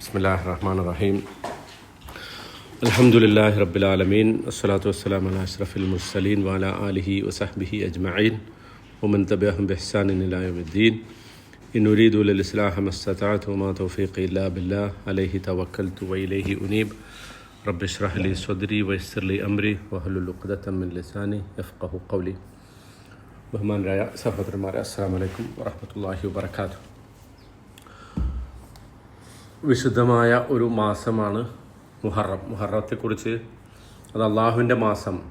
بسم الله الرحمن الرحيم الحمد لله رب العالمين والصلاة والسلام على أشرف المرسلين وعلى آله وصحبه أجمعين ومن تبعهم بإحسان إلى يوم الدين إن أريد للإصلاح ما استطعت وما توفيقي إلا بالله عليه توكلت وإليه أنيب رب اشرح لي صدري ويسر لي أمري وهل عقدة من لساني يفقه قولي بهمان رأي سهودر السلام عليكم ورحمة الله وبركاته വിശുദ്ധമായ ഒരു മാസമാണ് മുഹറം. മുഹറത്തെക്കുറിച്ച് അത് അള്ളാഹുവിന്റെ മാസം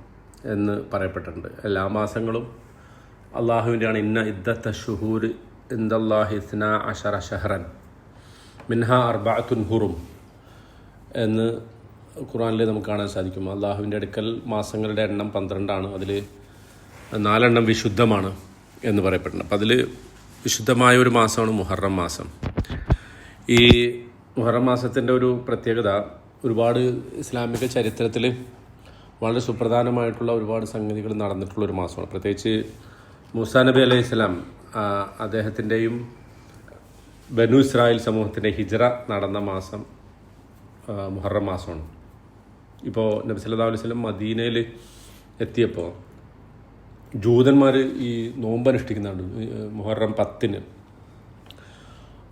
എന്ന് പറയപ്പെട്ടിട്ടുണ്ട്. എല്ലാ മാസങ്ങളും അള്ളാഹുവിന്റെയാണ് ഇന്ന ഇദ്ദത്ത ഷുഹൂർ ഇന്ദല്ലാഹിസ്ന അഷറ ഷഹറൻ മിൻഹ അർബാത്തുൻ ഹുറും എന്ന് ഖുറാനിൽ നമുക്ക് കാണാൻ സാധിക്കും. അള്ളാഹുവിന്റെ അടുക്കൽ മാസങ്ങളുടെ എണ്ണം പന്ത്രണ്ടാണ്. അതിൽ നാലെണ്ണം വിശുദ്ധമാണ് എന്ന് പറയപ്പെട്ടിട്ടുണ്ട്. അപ്പം അതിൽ വിശുദ്ധമായ ഒരു മാസമാണ് മുഹറം മാസം. ഈ മുഹറം മാസത്തിന്റെ ഒരു പ്രത്യേകത ഒരുപാട് ഇസ്ലാമിക ചരിത്രത്തിൽ വളരെ സുപ്രധാനമായിട്ടുള്ള ഒരുപാട് സംഗതികൾ നടന്നിട്ടുള്ള ഒരു മാസമാണ്. പ്രത്യേകിച്ച് മൂസാ നബി അലൈഹി സ്വലാം അദ്ദേഹത്തിന്റെയും ബനു ഇസ്രായേൽ സമൂഹത്തിന്റെ ഹിജറ നടന്ന മാസം മുഹറം മാസമാണ്. ഇപ്പോൾ നബി സല്ലാ അലൈഹി സ്വലം മദീനയിൽ എത്തിയപ്പോൾ ജൂതന്മാർ ഈ നോമ്പ് അനുഷ്ഠിക്കുന്നുണ്ട് മുഹറം പത്തിന്.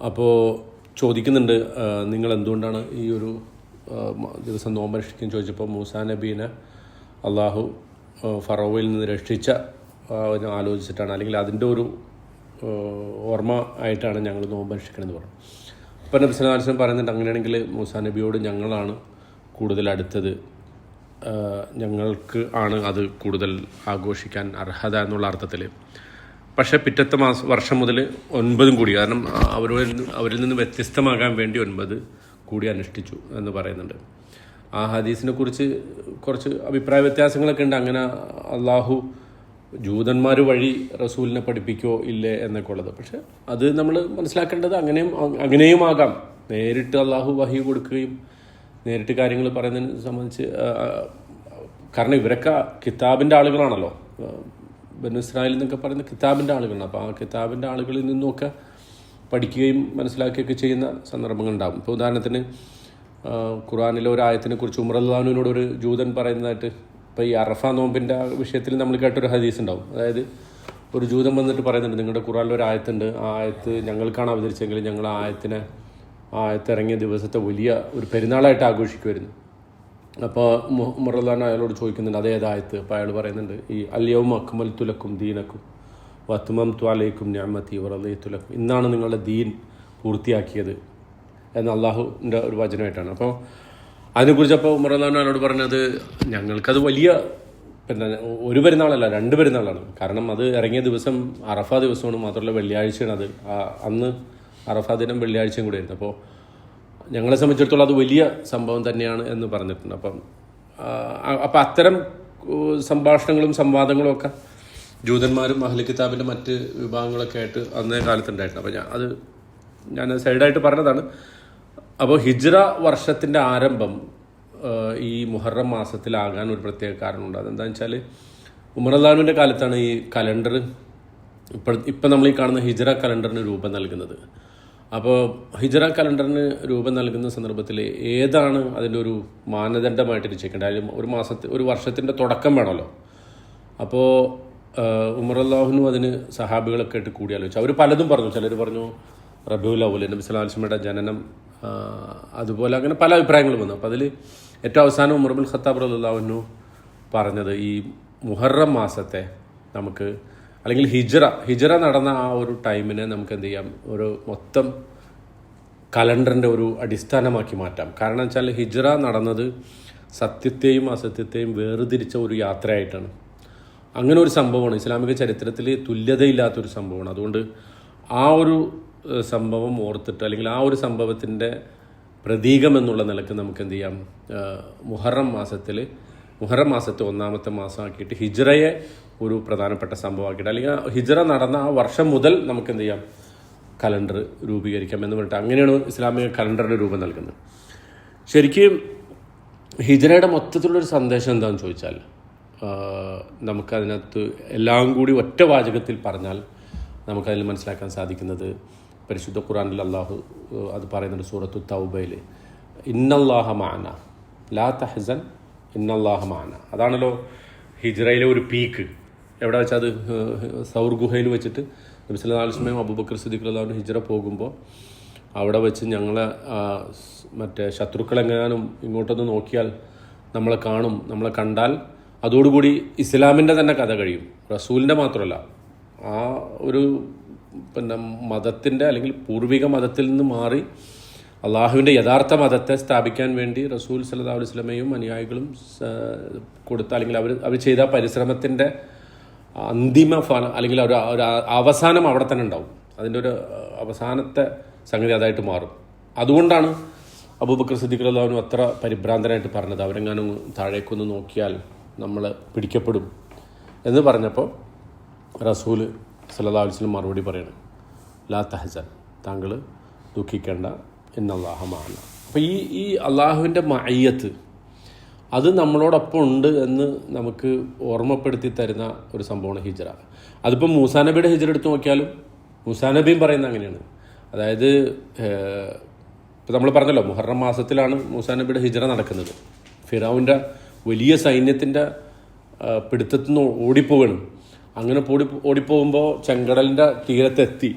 അപ്പോൾ ചോദിക്കുന്നുണ്ട്. നിങ്ങൾ എന്തുകൊണ്ടാണ് ഈ ഒരു ദിവസം നോമ്പ് രക്ഷിക്കാൻ ചോദിച്ചപ്പോൾ മൂസാ നബീനെ അള്ളാഹു ഫറോവയിൽ നിന്ന് രക്ഷിച്ച ആലോചിച്ചിട്ടാണ്. അല്ലെങ്കിൽ അതിന്റെ ഒരു ഓർമ്മ ആയിട്ടാണ് ഞങ്ങൾ നോമ്പ് രക്ഷിക്കണമെന്ന് പറഞ്ഞു അപ്പം നബി വസല്ലം പറയുന്നുണ്ട് അങ്ങനെയാണെങ്കിൽ മൂസാ നബിയോട് ഞങ്ങളാണ് കൂടുതൽ അടുത്തത്. ഞങ്ങൾക്ക് ആണ് അത് കൂടുതൽ ആഘോഷിക്കാൻ അർഹത എന്നുള്ള അർത്ഥത്തിൽ പക്ഷേ പിറ്റത്തെ മാസം വർഷം മുതൽ ഒൻപതും കൂടി. കാരണം അവരിൽ അവരിൽ നിന്ന് വ്യത്യസ്തമാകാൻ വേണ്ടി ഒൻപത് കൂടി അനുഷ്ഠിച്ചു എന്ന് പറയുന്നുണ്ട്. ആ ഹദീസിനെ കുറിച്ച് കുറച്ച് അഭിപ്രായ വ്യത്യാസങ്ങളൊക്കെ ഉണ്ട്. അങ്ങനെ അള്ളാഹു ജൂതന്മാർ വഴി റസൂലിനെ പഠിപ്പിക്കോ ഇല്ലേ എന്നൊക്കെ ഉള്ളത്. പക്ഷെ അത് നമ്മൾ മനസ്സിലാക്കേണ്ടത് അങ്ങനെയും അങ്ങനെയും ആകാം. നേരിട്ട് അള്ളാഹു വഹി കൊടുക്കുകയും നേരിട്ട് കാര്യങ്ങൾ പറയുന്നതിനെ സംബന്ധിച്ച് കാരണം ഇവരൊക്കെ കിതാബിന്റെ ആളുകളാണല്ലോ. ബനു ഇസ്രായേൽ എന്നൊക്കെ പറയുന്ന കിതാബിന്റെ ആളുകളാണ്. അപ്പോൾ ആ കിതാബിന്റെ ആളുകളിൽ നിന്നൊക്കെ പഠിക്കുകയും മനസ്സിലാക്കുകയൊക്കെ ചെയ്യുന്ന സന്ദർഭങ്ങൾ ഉണ്ടാകും ഇപ്പോൾ ഉദാഹരണത്തിന് ഖുറാനിലെ ഒരു ആയത്തിനെ കുറിച്ച് ഉമറല്ലാനുവിനോട് ഒരു ജൂതൻ പറയുന്നതായിട്ട് ഇപ്പോൾ ഈ അറഫ നോമ്പിന്റെ വിഷയത്തിൽ നമ്മൾ കേട്ടൊരു ഹദീസ് ഉണ്ടാവും. അതായത് ഒരു ജൂതൻ വന്നിട്ട് പറയുന്നുണ്ട് നിങ്ങളുടെ ഖുറാനിൽ ഒരു ആയത്തുണ്ട്. ആ ആയത്ത് ഞങ്ങൾക്കാണ് അവതരിച്ചെങ്കിൽ ഞങ്ങൾ ആ ആയത്തിനെ ആ ആയത്ത് ഇറങ്ങിയ ദിവസത്തെ വലിയ ഒരു പെരുന്നാളായിട്ട് ആഘോഷിക്കുമായിരുന്നു. അപ്പോൾ മുറലാൻ അയാളോട് ചോദിക്കുന്നുണ്ട് അതേ ആയത്ത്. അപ്പോൾ അയാൾ പറയുന്നുണ്ട് ഈ അല്യവും അക്മൽ തുലക്കും ദീനക്കും വത്തുമം ത്വാലയ്ക്കും ഞാമത്തി വറലേ തുലക്കും ഇന്നാണ് നിങ്ങളുടെ ദീൻ പൂർത്തിയാക്കിയത് എന്ന് അള്ളാഹുവിന്റെ ഒരു വചനമായിട്ടാണ്. അപ്പോൾ അതിനെക്കുറിച്ച് അപ്പോൾ മുറലാൻ അയാളോട് പറഞ്ഞത് ഞങ്ങൾക്കത് വലിയ പിന്നെ ഒരു പെരുന്നാളല്ല രണ്ട് പെരുന്നാളാണ്. കാരണം അത് ഇറങ്ങിയ ദിവസം അറഫ ദിവസമാണ് മാത്രമല്ല വെള്ളിയാഴ്ചയാണ് അത്. അന്ന് അറഫ ദിനം വെള്ളിയാഴ്ചയും കൂടെ ആയിരുന്നു അപ്പോൾ ഞങ്ങളെ സംബന്ധിച്ചിടത്തോളം അത് വലിയ സംഭവം തന്നെയാണ് എന്ന് പറഞ്ഞിട്ടുണ്ട്. അപ്പം അപ്പം അത്തരം സംഭാഷണങ്ങളും സംവാദങ്ങളും ഒക്കെ ജൂതന്മാരും അഹ്ലി കിതാബിന്റെ മറ്റ് വിഭാഗങ്ങളൊക്കെ ആയിട്ട് അന്നേ കാലത്തുണ്ടായിട്ടുണ്ട്. അപ്പം ഞാൻ അത് ഞാൻ സൈഡായിട്ട് പറഞ്ഞതാണ്. അപ്പോൾ ഹിജ്റ വർഷത്തിന്റെ ആരംഭം ഈ മുഹറം മാസത്തിലാകാൻ ഒരു പ്രത്യേക കാരണമുണ്ട്. അതെന്താണെന്ന് വെച്ചാൽ ഉമർലാലുവിന്റെ കാലത്താണ് ഈ കലണ്ടർ ഇപ്പോൾ ഇപ്പം നമ്മൾ ഈ കാണുന്ന ഹിജ്റ കലണ്ടറിന് രൂപം നൽകുന്നത്. അപ്പോൾ ഹിജറ കലണ്ടറിന് രൂപം നൽകുന്ന സന്ദർഭത്തിൽ ഏതാണ് അതിന്റെ ഒരു മാനദണ്ഡമായിട്ട് നിശ്ചയിക്കേണ്ടത് അതിൽ ഒരു മാസത്തെ ഒരു വർഷത്തിന്റെ തുടക്കം വേണമല്ലോ. അപ്പോൾ ഉമർ അള്ളാഹുനും അതിന് സഹാബികളൊക്കെ ആയിട്ട് കൂടിയാലോചിച്ചു. അവർ പലതും പറഞ്ഞു. ചിലർ പറഞ്ഞു റബിയുൽ അവൽ നബി സ്വലാസ്മയുടെ ജനനം അതുപോലെ അങ്ങനെ പല അഭിപ്രായങ്ങളും വന്നു. അപ്പോൾ അതിൽ ഏറ്റവും അവസാനം ഉമർബുൽ ഖത്താബ് റല്ലാഹുനു പറഞ്ഞത് ഈ മുഹറം മാസത്തെ നമുക്ക് അല്ലെങ്കിൽ ഹിജറ. ഹിജറ നടന്ന ആ ഒരു ടൈമിനെ നമുക്ക് എന്ത് ചെയ്യാം? ഒരു മൊത്തം കലണ്ടറിന്റെ ഒരു അടിസ്ഥാനമാക്കി മാറ്റാം. കാരണം വെച്ചാൽ ഹിജറ നടന്നത് സത്യത്തെയും അസത്യത്തെയും വേർതിരിച്ച ഒരു യാത്രയായിട്ടാണ്. അങ്ങനെ ഒരു സംഭവമാണ്. ഇസ്ലാമിക ചരിത്രത്തിൽ തുല്യതയില്ലാത്തൊരു സംഭവമാണ്. അതുകൊണ്ട് ആ ഒരു സംഭവം ഓർത്തിട്ട് അല്ലെങ്കിൽ ആ ഒരു സംഭവത്തിന്റെ പ്രതീകം എന്നുള്ള നിലയ്ക്ക് നമുക്ക് എന്ത് ചെയ്യാം? മുഹറം മാസത്തിൽ മുഹറം മാസത്തെ ഒന്നാമത്തെ മാസമാക്കിയിട്ട് ഹിജ്റയെ ഒരു പ്രധാനപ്പെട്ട സംഭവമാക്കിയിട്ട്. അല്ലെങ്കിൽ ഹിജറ നടന്ന ആ വർഷം മുതൽ നമുക്ക് എന്ത് ചെയ്യാം? കലണ്ടർ രൂപീകരിക്കാം എന്ന് പറഞ്ഞിട്ട് അങ്ങനെയാണ് ഇസ്ലാമിക കലണ്ടറിന് രൂപം നൽകുന്നത്. ശരിക്കും ഹിജറയുടെ മൊത്തത്തിലുള്ളൊരു സന്ദേശം എന്താണെന്ന് ചോദിച്ചാൽ നമുക്കതിനകത്ത് എല്ലാം കൂടി ഒറ്റ വാചകത്തിൽ പറഞ്ഞാൽ നമുക്കതിൽ മനസ്സിലാക്കാൻ സാധിക്കുന്നത് പരിശുദ്ധ ഖുറാനിൽ അള്ളാഹു അത് പറയുന്നുണ്ട് സൂറത്തു തൗബയിൽ. ഇന്നല്ലാഹ മാന. ലാ തഹസൻ ഇന്നല്ലാഹ മാന. അതാണല്ലോ ഹിജ്റയിലെ ഒരു പീക്ക്. എവിടെ വെച്ചാൽ അത് സൗർ ഗുഹയിൽ വെച്ചിട്ട് നബി സല്ലല്ലാഹു അബുബക്കർ സിദ്ദീഖ് ഹിജ്റ പോകുമ്പോൾ അവിടെ വെച്ച് ഞങ്ങളെ മറ്റേ ശത്രുക്കളെങ്ങാനും ഇങ്ങോട്ടൊന്ന് നോക്കിയാൽ നമ്മളെ കാണും നമ്മളെ കണ്ടാൽ അതോടുകൂടി ഇസ്ലാമിന്റെ തന്നെ കഥ കഴിയും. റസൂലിന്റെ മാത്രമല്ല. ആ ഒരു പിന്നെ മതത്തിന്റെ അല്ലെങ്കിൽ പൂർവിക മതത്തിൽ നിന്ന് മാറി അള്ളാഹുവിന്റെ യഥാർത്ഥ മതത്തെ സ്ഥാപിക്കാൻ വേണ്ടി റസൂൽ സല്ലാ അലുസ്ലമയും അനുയായികളും കൊടുത്ത അല്ലെങ്കിൽ അവർ അവർ ചെയ്ത പരിശ്രമത്തിന്റെ അന്തിമ ഫലം അല്ലെങ്കിൽ ഒരു ഒരു അവസാനം അവിടെ തന്നെ ഉണ്ടാവും. അതിന്റെ ഒരു അവസാനത്തെ സംഗതി അതായിട്ട് മാറും. അതുകൊണ്ടാണ് അബൂബക്കർ സിദ്ദീഖ് അത്ര പരിഭ്രാന്തനായിട്ട് പറഞ്ഞത്. അവരെങ്ങാനും താഴേക്കൊന്ന് നോക്കിയാൽ നമ്മൾ പിടിക്കപ്പെടും എന്ന് പറഞ്ഞപ്പോൾ അലൈഹി വസല്ലം മറുപടി പറയണം ലാ തഹസൻ താങ്കൾ ദുഃഖിക്കേണ്ട. എന്നല്ലാഹമാണ് അപ്പോൾ ഈ ഈ അള്ളാഹുവിന്റെ മയ്യത്ത് അത് നമ്മളോടൊപ്പം ഉണ്ട് എന്ന് നമുക്ക് ഓർമ്മപ്പെടുത്തി തരുന്ന ഒരു സംഭവമാണ് ഹിജ്റ. അതിപ്പോൾ മൂസാ നബിയുടെ ഹിജ്റ എടുത്ത് നോക്കിയാലും മൂസാ നബിയും പറയുന്നത് അങ്ങനെയാണ്. അതായത് ഇപ്പോൾ നമ്മൾ പറഞ്ഞല്ലോ മുഹറം മാസത്തിലാണ് മൂസാ നബിയുടെ ഹിജ്റ നടക്കുന്നത്. ഫിറാവിന്റെ വലിയ സൈന്യത്തിന്റെ പിടുത്തത്തിൽ നിന്ന് ഓടിപ്പോവുകയാണ്. അങ്ങനെ ഓടി ഓടിപ്പോകുമ്പോൾ ചെങ്കടലിന്റെ തീരത്തെത്തി.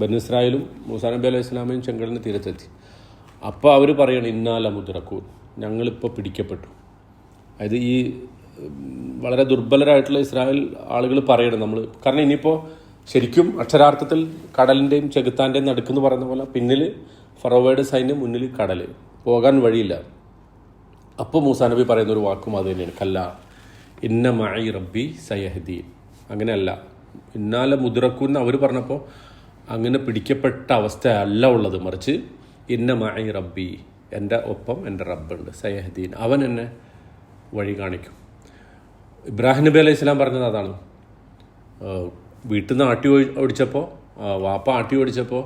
ബനുസ്രായേലും മൂസാ നബി അലൈഹി ഇസ്ലാമയും ചെങ്കടലിന്റെ തീരത്തെത്തി. അപ്പോൾ അവർ പറയണം ഇന്നാല മുദ്രക്കൂർ ഞങ്ങളിപ്പോൾ പിടിക്കപ്പെട്ടു. അതായത് ഈ വളരെ ദുർബലരായിട്ടുള്ള ഇസ്രായേൽ ആളുകൾ പറയണം നമ്മൾ കാരണം ഇനിയിപ്പോൾ ശരിക്കും അക്ഷരാർത്ഥത്തിൽ കടലിന്റെയും ചെകുത്താന്റെയും നടുക്കെന്ന് പറയുന്ന പോലെ പിന്നിൽ ഫറോവയുടെ സൈന്യം മുന്നിൽ കടൽ പോകാൻ വഴിയില്ല. അപ്പോൾ മൂസാ നബി പറയുന്ന ഒരു വാക്കും അത് തന്നെയാണ്. കല്ല ഇന്ന മായി റബ്ബി സയഹദീൻ. അങ്ങനെയല്ല. ഇന്നാലെ മുതിറക്കൂന്ന് അവർ പറഞ്ഞപ്പോൾ അങ്ങനെ പിടിക്കപ്പെട്ട അവസ്ഥയല്ല ഉള്ളത്. മറിച്ച് ഇന്ന മായി റബ്ബി എന്റെ ഒപ്പം എന്റെ റബ്ബുണ്ട്. സയഹദീൻ. അവൻ എന്നെ വഴി കാണിക്കും. ഇബ്രാഹിം നബി അലൈഹി സ്വലാം പറഞ്ഞത് അതാണ്. വീട്ടിൽ നിന്ന് ആട്ടി ഓടിച്ചപ്പോൾ വാപ്പ ആട്ടി ഓടിച്ചപ്പോൾ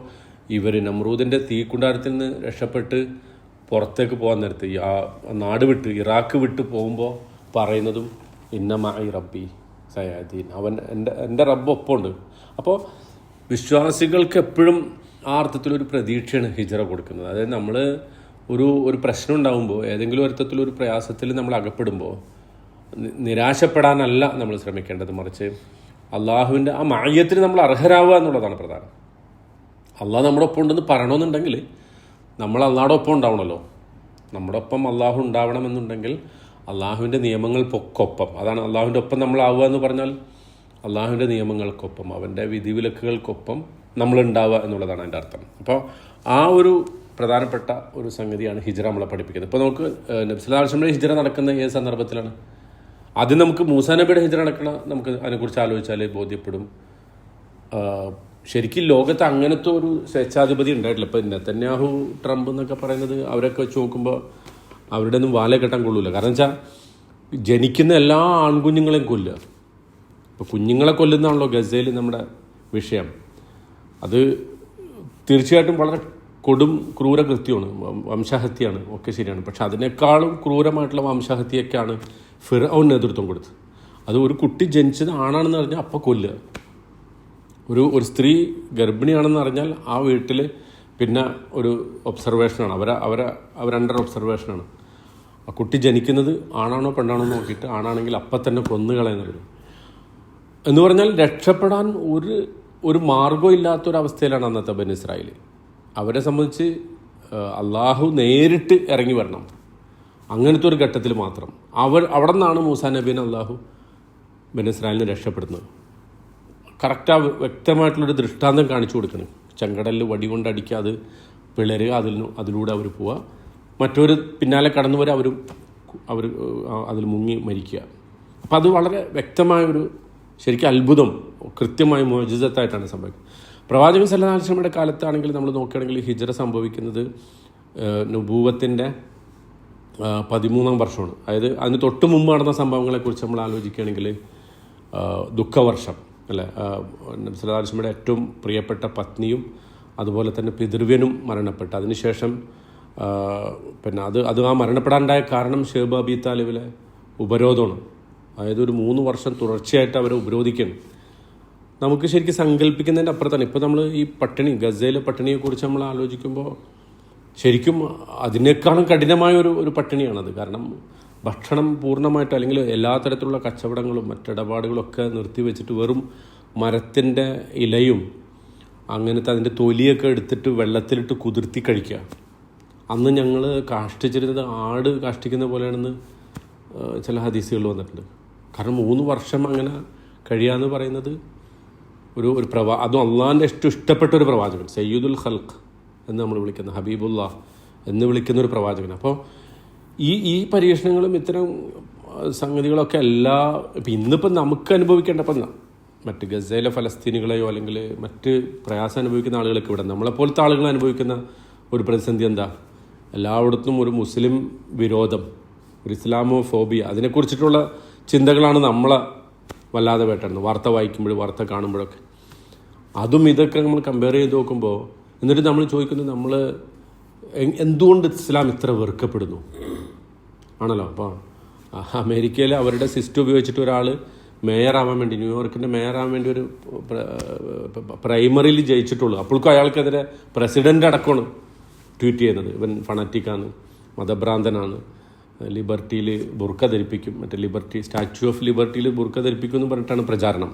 ഇവർ നമ്രൂദിന്റെ തീക്കുണ്ടാരത്തിൽ നിന്ന് രക്ഷപ്പെട്ട് പുറത്തേക്ക് പോകാൻ നേരത്ത് ആ നാട് വിട്ട് ഇറാഖ് വിട്ട് പോകുമ്പോൾ പറയുന്നതും ഇന്നമായി റബ്ബി സയാദീൻ. അവൻ എന്റെ എന്റെ റബ്ബ് ഒപ്പമുണ്ട്. അപ്പോൾ വിശ്വാസികൾക്ക് എപ്പോഴും ആ അർത്ഥത്തിലൊരു പ്രതീക്ഷയാണ് ഹിജറ കൊടുക്കുന്നത്. അതായത് നമ്മൾ ഒരു ഒരു പ്രശ്നം ഉണ്ടാകുമ്പോൾ ഏതെങ്കിലും അർത്ഥത്തിലൊരു പ്രയാസത്തിൽ നമ്മൾ അകപ്പെടുമ്പോൾ നിരാശപ്പെടാനല്ല നമ്മൾ ശ്രമിക്കേണ്ടത്. മറിച്ച് അള്ളാഹുവിന്റെ ആ മായത്തിന് നമ്മൾ അർഹരാവുക എന്നുള്ളതാണ് പ്രധാനം. അള്ളാഹ് നമ്മുടെ ഒപ്പം ഉണ്ടെന്ന് പറയണമെന്നുണ്ടെങ്കിൽ നമ്മൾ അള്ളാഹുടെ ഒപ്പം ഉണ്ടാവണമല്ലോ നമ്മുടെ ഒപ്പം അള്ളാഹു ഉണ്ടാവണമെന്നുണ്ടെങ്കിൽ അള്ളാഹുവിന്റെ നിയമങ്ങൾക്കൊപ്പം അതാണ് അള്ളാഹുവിന്റെ ഒപ്പം നമ്മളാവുക എന്ന് പറഞ്ഞാൽ അള്ളാഹുവിന്റെ നിയമങ്ങൾക്കൊപ്പം അവന്റെ വിധിവിലക്കുകൾക്കൊപ്പം നമ്മളുണ്ടാവുക എന്നുള്ളതാണ് അതിന്റെ അർത്ഥം. അപ്പോൾ ആ ഒരു പ്രധാനപ്പെട്ട ഒരു സംഗതിയാണ് ഹിജറ നമ്മളെ പഠിപ്പിക്കുന്നത്. ഇപ്പോൾ നമുക്ക് നബ്സുലാശ്രമിന്റെ ഹിജറ നടക്കുന്ന ഏത് സന്ദർഭത്തിലാണ്? ആദ്യം നമുക്ക് മൂസാ നബിയുടെ ഹിജ്റ നടക്കണ നമുക്ക് അതിനെക്കുറിച്ച് ആലോചിച്ചാൽ ബോധ്യപ്പെടും. ശരിക്കും ലോകത്ത് അങ്ങനത്തെ ഒരു സ്വേച്ഛാധിപതി ഉണ്ടായിട്ടില്ല. ഇപ്പം നെത്തന്യാഹു ട്രംപ് എന്നൊക്കെ പറയുന്നത് അവരൊക്കെ വെച്ച് നോക്കുമ്പോൾ അവരുടെ ഒന്നും വാല കെട്ടാൻ കൊള്ളൂല. കാരണം വെച്ചാൽ ജനിക്കുന്ന എല്ലാ ആൺകുഞ്ഞുങ്ങളെയും കൊല്ലുക. ഇപ്പോൾ കുഞ്ഞുങ്ങളെ കൊല്ലുന്നതാണല്ലോ ഗസയിൽ നമ്മുടെ വിഷയം. അത് തീർച്ചയായിട്ടും വളരെ കൊടും ക്രൂരകൃത്യമാണ്. വംശഹത്യയാണ്. ഒക്കെ ശരിയാണ്. പക്ഷെ അതിനേക്കാളും ക്രൂരമായിട്ടുള്ള വംശഹത്യയൊക്കെയാണ് ഫിറൌൻ നേതൃത്വം കൊടുത്തത്. അത് ഒരു കുട്ടി ജനിച്ചത് ആണാണെന്ന് പറഞ്ഞാൽ അപ്പം കൊല്ലുക. ഒരു ഒരു സ്ത്രീ ഗർഭിണിയാണെന്ന് അറിഞ്ഞാൽ ആ വീട്ടിൽ പിന്നെ ഒരു ഒബ്സർവേഷനാണ്. അവരെ അവരെ അവരണ്ടർ ഒബ്സർവേഷനാണ്. ആ കുട്ടി ജനിക്കുന്നത് ആണാണോ പെണ്ണാണോ നോക്കിയിട്ട് ആണാണെങ്കിൽ അപ്പം തന്നെ കൊന്നു കളയുന്നവർ എന്ന് പറഞ്ഞാൽ രക്ഷപ്പെടാൻ ഒരു ഒരു മാർഗവും ഇല്ലാത്തൊരവസ്ഥയിലാണ് അന്നത്തെ ബൻ ഇസ്രായേൽ അവരെ സംബന്ധിച്ച് അള്ളാഹു നേരിട്ട് ഇറങ്ങി വരണം. അങ്ങനത്തെ ഒരു ഘട്ടത്തിൽ മാത്രം. അവർ അവിടെ നിന്നാണ് മൂസാ നബീൻ അള്ളാഹു ബൻ ഇസ്രായേലിനെ രക്ഷപ്പെടുന്നത്. കറക്റ്റ് വ്യക്തമായിട്ടുള്ളൊരു ദൃഷ്ടാന്തം കാണിച്ചു കൊടുക്കണം. ചെങ്കടലിൽ വടി കൊണ്ടടിക്കാതെ പിളരുക അതിൽ അതിലൂടെ അവർ പോവുക. മറ്റൊരു പിന്നാലെ കടന്നു വരെ അവരും അവർ അതിൽ മുങ്ങി മരിക്കുക. അപ്പം അത് വളരെ വ്യക്തമായൊരു ശരിക്കും അത്ഭുതം കൃത്യമായ മോചിതത്തായിട്ടാണ് സംഭവിക്കുന്നത്. പ്രവാചകൻ സല്ലാസ്ലമിയുടെ കാലത്താണെങ്കിൽ നമ്മൾ നോക്കുകയാണെങ്കിൽ ഹിജറ സംഭവിക്കുന്നത് നുബൂവത്തിന്റെ പതിമൂന്നാം വർഷമാണ്. അതായത് അതിന് തൊട്ട് മുമ്പ് നടന്ന സംഭവങ്ങളെക്കുറിച്ച് നമ്മൾ ആലോചിക്കുകയാണെങ്കിൽ ദുഃഖവർഷം അല്ലേ? നബ്സലാസ്മയുടെ ഏറ്റവും പ്രിയപ്പെട്ട പത്നിയും അതുപോലെ തന്നെ പിതൃവ്യനും മരണപ്പെട്ടു. അതിനുശേഷം പിന്നെ അത് അത് ആ മരണപ്പെടാനുണ്ടായ കാരണം ഷേബ് അബി താലിബിലെ ഉപരോധമാണ്. അതായത് ഒരു മൂന്ന് വർഷം തുടർച്ചയായിട്ട് അവരെ ഉപരോധിക്കണം നമുക്ക് ശരിക്കും സങ്കല്പിക്കുന്നതിന്റെ അപ്പുറത്താണ്. ഇപ്പോൾ നമ്മൾ ഈ പട്ടിണി ഗസയിലെ പട്ടിണിയെക്കുറിച്ച് നമ്മൾ ആലോചിക്കുമ്പോൾ ശരിക്കും അതിനേക്കാളും കഠിനമായ ഒരു ഒരു പട്ടിണിയാണത്. കാരണം ഭക്ഷണം പൂർണമായിട്ട് അല്ലെങ്കിൽ എല്ലാ തരത്തിലുള്ള കച്ചവടങ്ങളും മറ്റിടപാടുകളും ഒക്കെ നിർത്തിവെച്ചിട്ട് വെറും മരത്തിന്റെ ഇലയും അങ്ങനത്തെ അതിന്റെ തൊലിയൊക്കെ എടുത്തിട്ട് വെള്ളത്തിലിട്ട് കുതിർത്തി കഴിക്കുക. അന്ന് ഞങ്ങൾ കാഷ്ടിച്ചിരുന്നത് ആട് കാഷ്ടിക്കുന്ന പോലെയാണെന്ന് ചില ഹദീസുകൾ വന്നിട്ടുണ്ട്. കാരണം മൂന്ന് വർഷം അങ്ങനെ കഴിയാന്ന് പറയുന്നത് ഒരു ഒരു പ്രവാ അതും അള്ളാഹിന്റെ ഏറ്റവും ഇഷ്ടപ്പെട്ട ഒരു പ്രവാചകൻ സയ്യിദുൽ ഖൽഖ് എന്ന് നമ്മൾ വിളിക്കുന്ന ഹബീബുല്ല എന്ന് വിളിക്കുന്ന ഒരു പ്രവാചകൻ. അപ്പോൾ ഈ ഈ പരീക്ഷണങ്ങളും ഇത്തരം സംഗതികളൊക്കെ എല്ലാ ഇപ്പം ഇന്നിപ്പം നമുക്ക് അനുഭവിക്കേണ്ടപ്പം മറ്റ് ഗസയിലെ ഫലസ്തീനികളെയോ അല്ലെങ്കിൽ മറ്റ് പ്രയാസം അനുഭവിക്കുന്ന ആളുകളൊക്കെ ഇവിടെ. നമ്മളെപ്പോലത്തെ ആളുകൾ അനുഭവിക്കുന്ന ഒരു പ്രതിസന്ധി എന്താ? എല്ലായിടത്തും ഒരു മുസ്ലിം വിരോധം ഒരു ഇസ്ലാമോ ഫോബിയ അതിനെക്കുറിച്ചിട്ടുള്ള ചിന്തകളാണ് നമ്മളെ വല്ലാതെ വേട്ടായിരുന്നു വാർത്ത വായിക്കുമ്പോൾ വാർത്ത കാണുമ്പോഴൊക്കെ. അതും ഇതൊക്കെ നമ്മൾ കമ്പയർ ചെയ്ത് നോക്കുമ്പോൾ എന്നിട്ട് നമ്മൾ ചോദിക്കുന്നത് നമ്മൾ എന്തുകൊണ്ട് ഇസ്ലാം ഇത്ര വെറുക്കപ്പെടുന്നു? ആണല്ലോ. അപ്പോൾ അമേരിക്കയിൽ അവരുടെ സിസ്റ്റം ഉപയോഗിച്ചിട്ട് ഒരാൾ മേയറാവാൻ വേണ്ടി ന്യൂയോർക്കിന്റെ മേയറാവാൻ വേണ്ടി ഒരു പ്രൈമറിയിൽ ജയിച്ചിട്ടുള്ളൂ. അപ്പോൾക്കും അയാൾക്കെതിരെ പ്രസിഡന്റ് അടക്കമാണ് ട്വീറ്റ് ചെയ്യുന്നത്. ഇവൻ ഫണറ്റിക്കാണ് മതഭ്രാന്തനാണ്. ലിബർട്ടിയിൽ ബുർക്ക ധരിപ്പിക്കും. മറ്റേ ലിബർട്ടി സ്റ്റാച്യു ഓഫ് ലിബർട്ടിയിൽ ബുർക്ക ധരിപ്പിക്കും എന്ന് പറഞ്ഞിട്ടാണ് പ്രചാരണം.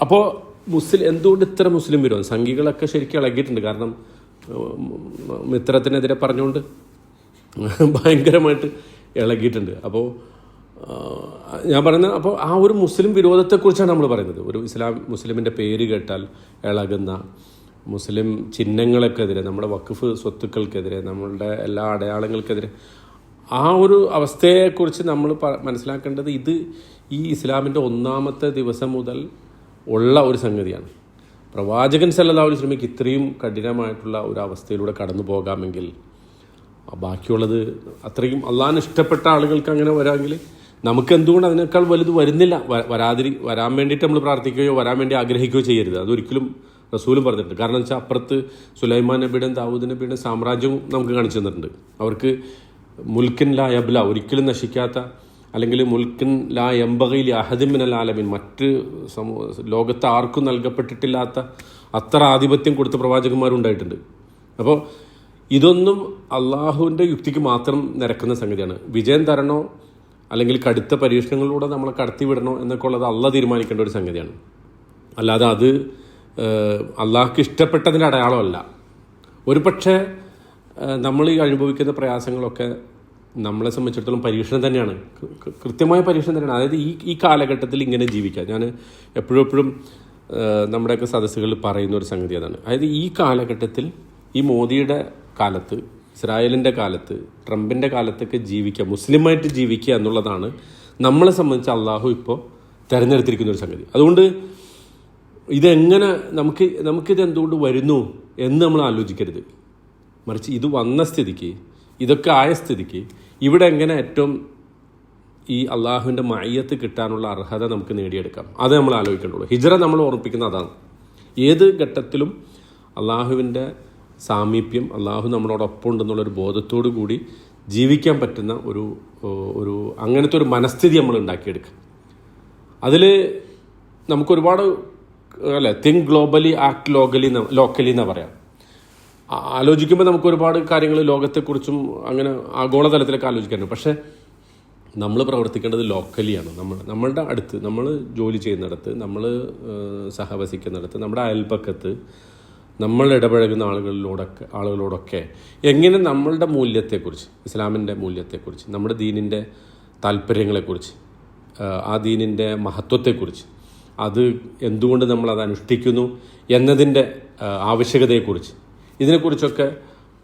അപ്പോൾ മുസ്ലിം എന്തുകൊണ്ട് ഇത്ര മുസ്ലിം വിരോധം? സംഘികളൊക്കെ ശരിക്കും ഇളകിയിട്ടുണ്ട്. കാരണം മിത്രത്തിനെതിരെ പറഞ്ഞുകൊണ്ട് ഭയങ്കരമായിട്ട് ഇളകിയിട്ടുണ്ട്. അപ്പോൾ ഞാൻ പറയുന്നത് അപ്പോൾ ആ ഒരു മുസ്ലിം വിരോധത്തെക്കുറിച്ചാണ് നമ്മൾ പറയുന്നത്. ഒരു ഇസ്ലാം മുസ്ലിമിന്റെ പേര് കേട്ടാൽ ഇളകുന്ന മുസ്ലിം ചിഹ്നങ്ങൾക്കെതിരെ നമ്മുടെ വഖഫ് സ്വത്തുക്കൾക്കെതിരെ നമ്മളുടെ എല്ലാ അടയാളങ്ങൾക്കെതിരെ ആ ഒരു അവസ്ഥയെക്കുറിച്ച് നമ്മൾ മനസ്സിലാക്കേണ്ടത് ഇത് ഈ ഇസ്ലാമിന്റെ ഒന്നാമത്തെ ദിവസം മുതൽ ഉള്ള ഒരു സംഗതിയാണ്. പ്രവാചകൻ സല്ലല്ലാഹു അലൈഹി വസല്ലമയ്ക്ക് ഇത്രയും കഠിനമായിട്ടുള്ള ഒരു അവസ്ഥയിലൂടെ കടന്നു പോകാമെങ്കിൽ ബാക്കിയുള്ളത് അത്രയും അള്ളാഹിന് ഇഷ്ടപ്പെട്ട ആളുകൾക്ക് അങ്ങനെ വരാമെങ്കിൽ നമുക്ക് എന്തുകൊണ്ട് അതിനേക്കാൾ വലുത് വരുന്നില്ല? വരാതിരി വരാൻ വേണ്ടിയിട്ട് നമ്മൾ പ്രാർത്ഥിക്കുകയോ വരാൻ വേണ്ടി ആഗ്രഹിക്കുകയോ ചെയ്യരുത്. അതൊരിക്കലും റസൂലും പറഞ്ഞിട്ടുണ്ട്. കാരണം വെച്ചാൽ അപ്പുറത്ത് സുലൈമാൻ നബിയുടെയും ദാവൂദ് നബിയുടെയും സാമ്രാജ്യവും നമുക്ക് കാണിച്ചു തന്നിട്ടുണ്ട്. അവർക്ക് മുൽക്കിൻ ലാ യബ്ല ഒരിക്കലും നശിക്കാത്ത അല്ലെങ്കിൽ മുൽക്കിൻ ലാ എംബകയിൽ അഹദിമിനൽ ആലമിൻ മറ്റ് സമൂഹ ലോകത്ത് ആർക്കും നൽകപ്പെട്ടിട്ടില്ലാത്ത അത്ര ആധിപത്യം കൊടുത്ത പ്രവാചകന്മാരുണ്ടായിട്ടുണ്ട്. അപ്പോൾ ഇതൊന്നും അള്ളാഹുവിന്റെ യുക്തിക്ക് മാത്രം നിരക്കുന്ന സംഗതിയാണ്. വിജയം തരണോ അല്ലെങ്കിൽ കടുത്ത പരീക്ഷണങ്ങളിലൂടെ നമ്മളെ കടത്തി വിടണോ എന്നൊക്കെ ഉള്ളത് അള്ള തീരുമാനിക്കേണ്ട ഒരു സംഗതിയാണ്. അല്ലാതെ അത് അള്ളാഹുക്ക് ഇഷ്ടപ്പെട്ടതിന്റെ അടയാളമല്ല. ഒരു പക്ഷേ നമ്മൾ ഈ അനുഭവിക്കുന്ന പ്രയാസങ്ങളൊക്കെ നമ്മളെ സംബന്ധിച്ചിടത്തോളം പരീക്ഷണം തന്നെയാണ്. കൃത്യമായ പരീക്ഷണം തന്നെയാണ്. അതായത് ഈ ഈ കാലഘട്ടത്തിൽ ഇങ്ങനെ ജീവിക്കാം. ഞാൻ എപ്പോഴും എപ്പോഴും നമ്മുടെയൊക്കെ സദസ്സുകളിൽ പറയുന്ന ഒരു സംഗതി അതാണ്. അതായത് ഈ കാലഘട്ടത്തിൽ ഈ മോദിയുടെ കാലത്ത് ഇസ്രായേലിന്റെ കാലത്ത് ട്രംപിന്റെ കാലത്തൊക്കെ ജീവിക്കുക മുസ്ലിമായിട്ട് ജീവിക്കുക എന്നുള്ളതാണ് നമ്മളെ സംബന്ധിച്ച് അള്ളാഹു ഇപ്പോൾ തിരഞ്ഞെടുത്തിരിക്കുന്ന ഒരു സംഗതി. അതുകൊണ്ട് ഇതെങ്ങനെ നമുക്ക് നമുക്കിത് എന്തുകൊണ്ട് വരുന്നു എന്ന് നമ്മൾ ആലോചിക്കരുത്. മറിച്ച് ഇത് വന്ന സ്ഥിതിക്ക് ഇതൊക്കെ ആയ സ്ഥിതിക്ക് ഇവിടെ എങ്ങനെ ഏറ്റവും ഈ അള്ളാഹുവിന്റെ മയ്യത്ത് കിട്ടാനുള്ള അർഹത നമുക്ക് നേടിയെടുക്കാം. അത് നമ്മൾ ആലോചിക്കേണ്ടുള്ളൂ ഹിജറ നമ്മൾ ഓർമ്മിപ്പിക്കുന്ന അതാണ്. ഏത് ഘട്ടത്തിലും അള്ളാഹുവിന്റെ സാമീപ്യം അള്ളാഹു നമ്മളോടൊപ്പം ഉണ്ടെന്നുള്ളൊരു ബോധത്തോടു കൂടി ജീവിക്കാൻ പറ്റുന്ന ഒരു ഒരു അങ്ങനത്തെ ഒരു മനസ്ഥിതി നമ്മൾ ഉണ്ടാക്കിയെടുക്കുക. അതിൽ നമുക്കൊരുപാട് അല്ലെ think globally act locally locally എന്ന് പറയാം. ആലോചിക്കുമ്പോൾ നമുക്ക് ഒരുപാട് കാര്യങ്ങൾ ലോകത്തെക്കുറിച്ചും അങ്ങനെ ആഗോളതലത്തിലൊക്കെ ആലോചിക്കാനുണ്ട് പക്ഷേ നമ്മൾ പ്രവർത്തിക്കേണ്ടത് ലോക്കലിയാണ്. നമ്മൾ നമ്മളുടെ അടുത്ത് നമ്മൾ ജോലി ചെയ്യുന്നിടത്ത് നമ്മൾ സഹവസിക്കുന്നിടത്ത് നമ്മുടെ അയൽപ്പക്കത്ത് നമ്മൾ ഇടപഴകുന്ന ആളുകളിലൂടെ ആളുകളോടൊക്കെ എങ്ങനെ നമ്മളുടെ മൂല്യത്തെക്കുറിച്ച് ഇസ്ലാമിന്റെ മൂല്യത്തെക്കുറിച്ച് നമ്മുടെ ദീനിന്റെ താല്പര്യങ്ങളെക്കുറിച്ച് ആ, ദീനിന്റെ മഹത്വത്തെക്കുറിച്ച് അത് എന്തുകൊണ്ട് നമ്മൾ അത് അനുഷ്ഠിക്കുന്നു എന്നതിന്റെ ആവശ്യകതയെക്കുറിച്ച് ഇതിനെക്കുറിച്ചൊക്കെ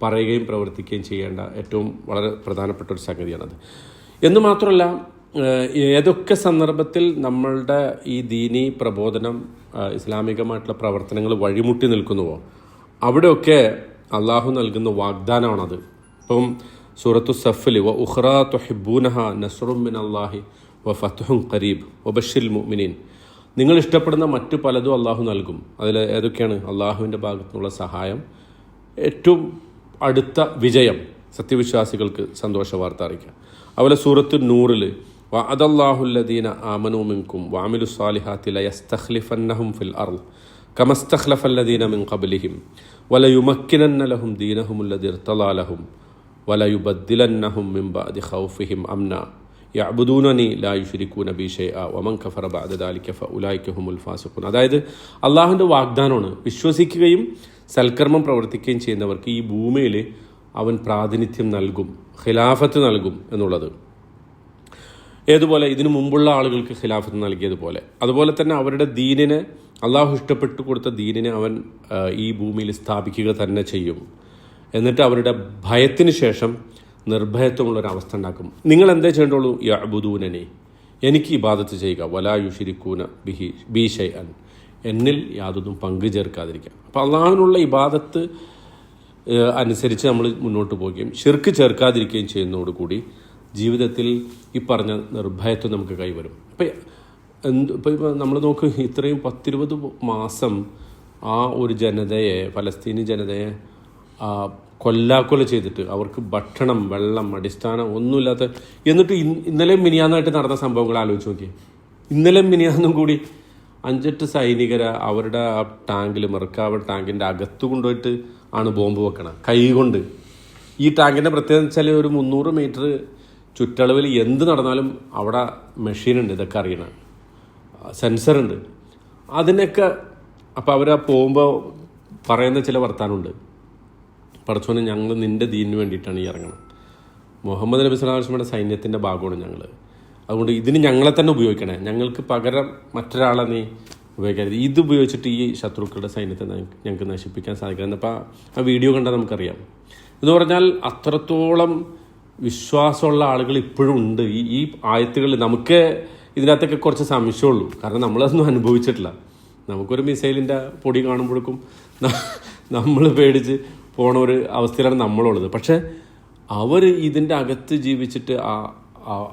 പറയുകയും പ്രവർത്തിക്കുകയും ചെയ്യേണ്ട ഏറ്റവും വളരെ പ്രധാനപ്പെട്ട ഒരു സംഗതിയാണത്. എന്നു മാത്രമല്ല ഏതൊക്കെ സന്ദർഭത്തിൽ നമ്മളുടെ ഈ ദീനി പ്രബോധനം ഇസ്ലാമികമായിട്ടുള്ള പ്രവർത്തനങ്ങൾ വഴിമുട്ടി നിൽക്കുന്നുവോ അവിടെയൊക്കെ അള്ളാഹു നൽകുന്ന വാഗ്ദാനമാണത്. ഇപ്പം സൂറത്തു സഫിൽ വ ഉഹ്റ തുഹിബൂനഹ നസ്റും മിൻ അള്ളാഹി വ ഫത്തുഹും ഖരീബ് വബഷിൽ മുഅ്മിനീൻ. നിങ്ങൾ ഇഷ്ടപ്പെടുന്ന മറ്റു പലതും അള്ളാഹു നൽകും. അതിൽ ഏതൊക്കെയാണ്? അള്ളാഹുവിന്റെ ഭാഗത്തുനിന്നുള്ള സഹായം ഏറ്റവും അടുത്ത വിജയം സത്യവിശ്വാസികൾക്ക് സന്തോഷ വാർത്ത അറിയിക്കുക അതുപോലെ സൂറത്ത് നൂറിൽ വഅദല്ലാഹുല്ലദീന ആമനു മിൻകും വഅമിലു സാലിഹാത്തി ലയസ്തഖ്ലിഫന്നഹും ഫിൽ അർ കമസ്തഖ്ലഫല്ലദീന മിൻ ഖബ്ലിഹിം വലയുമക്കിനന്ന ലഹും ദീനഹും അല്ലദീ ഇർതലാ ലഹും വലയുബദ്ദിലന്നഹും മിൻ ബാദി ഖൗഫിഹിം അംന യഅബുദൂനനി ലാ യുശ്രിക്കൂന ബി ഷൈഅ വമൻ കഫറ ബഅദ ദാലിക ഫഉലൈക ഹുമുൽ ഫാസിഖൂൻ. അതായത് അള്ളാഹുവിന്റെ വാഗ്ദാനമാണ് വിശ്വസിക്കുകയും സൽക്കർമ്മം പ്രവർത്തിക്കുകയും ചെയ്യുന്നവർക്ക് ഈ ഭൂമിയിൽ അവൻ പ്രാതിനിധ്യം നൽകും ഖിലാഫത്ത് നൽകും എന്നുള്ളത്. ഏതുപോലെ ഇതിനു മുമ്പുള്ള ആളുകൾക്ക് ഖിലാഫത്ത് നൽകിയതുപോലെ. അതുപോലെ തന്നെ അവരുടെ ദീനിനെ അള്ളാഹു ഇഷ്ടപ്പെട്ടു കൊടുത്ത ദീനിനെ അവൻ ഈ ഭൂമിയിൽ സ്ഥാപിക്കുക തന്നെ ചെയ്യും. എന്നിട്ട് അവരുടെ ഭയത്തിന് ശേഷം നിർഭയത്വമുള്ള ഒരു അവസ്ഥ ഉണ്ടാക്കും. നിങ്ങൾ എന്തേ ചെയ്യേണ്ടുള്ളൂ? യഅബുദൂനനെ. എനിക്ക് ഇബാദത്ത് ചെയ്യുക. വലാ യുഷിരിക്കൂന ബിഹി ബി ഷൈ അൻ എന്നിൽ യാതൊന്നും പങ്കു ചേർക്കാതിരിക്കുക അപ്പോൾ അള്ളാഹുവിനുള്ള ഇബാദത്ത് അനുസരിച്ച് നമ്മൾ മുന്നോട്ട് പോവുകയും ഷിർക്ക് ചേർക്കാതിരിക്കുകയും ചെയ്യുന്നതോടുകൂടി ജീവിതത്തിൽ ഈ പറഞ്ഞ നിർഭയത്വം നമുക്ക് കൈവരും. അപ്പം എന്ത് ഇപ്പം ഇപ്പം നമ്മൾ നോക്ക് ഇത്രയും പത്തിരുപത് മാസം ആ ഒരു ജനതയെ ഫലസ്തീനി ജനതയെ കൊല്ലാക്കൊല ചെയ്തിട്ട് അവർക്ക് ഭക്ഷണം വെള്ളം അടിസ്ഥാനം ഒന്നുമില്ലാത്ത എന്നിട്ട് ഇന്നലെ മിനിയാന്നായിട്ട് നടന്ന സംഭവങ്ങൾ ആലോചിച്ച് നോക്കിയേ. ഇന്നലെ മിനിയാന്നും കൂടി അഞ്ചെട്ട് സൈനികരെ അവരുടെ ആ ടാങ്കിൽ മെറുക്കാവ ടാങ്കിന്റെ അകത്ത് കൊണ്ടുപോയിട്ട് ആണ് ബോംബ് വെക്കണം കൈ കൊണ്ട്. ഈ ടാങ്കിന്റെ പ്രത്യേകത വെച്ചാൽ ഒരു മുന്നൂറ് മീറ്റർ ചുറ്റളവിൽ എന്ത് നടന്നാലും അവിടെ മെഷീനുണ്ട് ഇതൊക്കെ അറിയണ സെൻസറുണ്ട്. അതിനൊക്കെ അപ്പോൾ അവർ ആ പോകുമ്പോൾ പറയുന്ന ചില വർത്താനമുണ്ട്. പടച്ചോനെ ഞങ്ങൾ നിന്റെ ദീനിന് വേണ്ടിയിട്ടാണ് ഈ ഇറങ്ങണം മുഹമ്മദ് നബി സ്വലാസ്മയുടെ സൈന്യത്തിന്റെ ഭാഗമാണ് ഞങ്ങൾ അതുകൊണ്ട് ഇതിന് ഞങ്ങളെ തന്നെ ഉപയോഗിക്കണേ. ഞങ്ങൾക്ക് പകരം മറ്റൊരാളെ നീ ഉപയോഗിക്കരുത് ഇത് ഉപയോഗിച്ചിട്ട് ഈ ശത്രുക്കളുടെ സൈന്യത്തെ ഞങ്ങ- ഞങ്ങൾക്ക് നശിപ്പിക്കാൻ സാധിക്കണം അപ്പോൾ ആ വീഡിയോ കണ്ടാൽ നമുക്കറിയാം. എന്ന് പറഞ്ഞാൽ അത്രത്തോളം വിശ്വാസമുള്ള ആളുകൾ ഇപ്പോഴും ഉണ്ട്. ഈ ഈ ആയത്തുകളിൽ നമുക്ക് ഇതിനകത്തൊക്കെ കുറച്ച് സംശയമുള്ളൂ. കാരണം നമ്മളതൊന്നും അനുഭവിച്ചിട്ടില്ല. നമുക്കൊരു മിസൈലിന്റെ പൊടി കാണുമ്പോഴേക്കും നമ്മൾ പേടിച്ച് പോണ ഒരു അവസ്ഥയിലാണ് നമ്മളുള്ളത്. പക്ഷേ അവർ ഇതിന്റെ അകത്ത് ജീവിച്ചിട്ട് ആ-